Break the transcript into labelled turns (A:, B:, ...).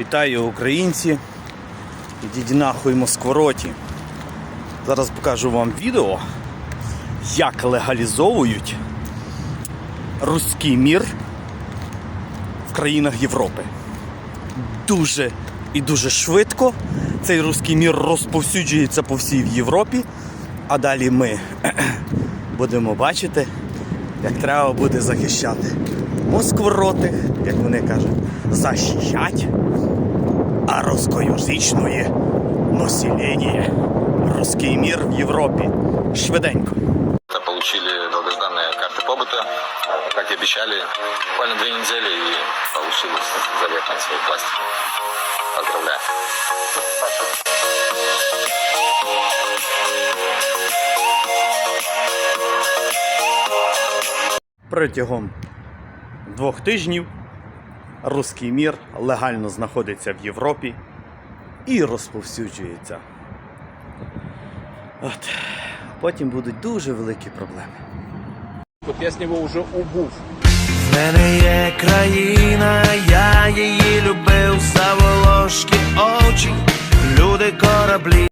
A: Вітаю українці. Ідіть нахуй москвороті. Зараз покажу вам відео, як легалізовують руський мір в країнах Європи. Дуже і дуже швидко цей руський мір розповсюджується по всій Європі. А далі ми будемо бачити, як треба буде захищати москворотих, як вони кажуть, захищать, а рускоязичне населення. Руський мір в Європі. Швиденько.
B: Это получили долгожданные карты побыта. Как и обещали, буквально две недели и получили заветные свои власти. Поздравляю.
A: Протягом двох тижнів руський мір легально знаходиться в Європі і розповсюджується. От. Потім будуть дуже великі проблеми.
C: От я з нього вже убув.
D: В мене є країна, я її любив, за волошки очі, люди кораблі.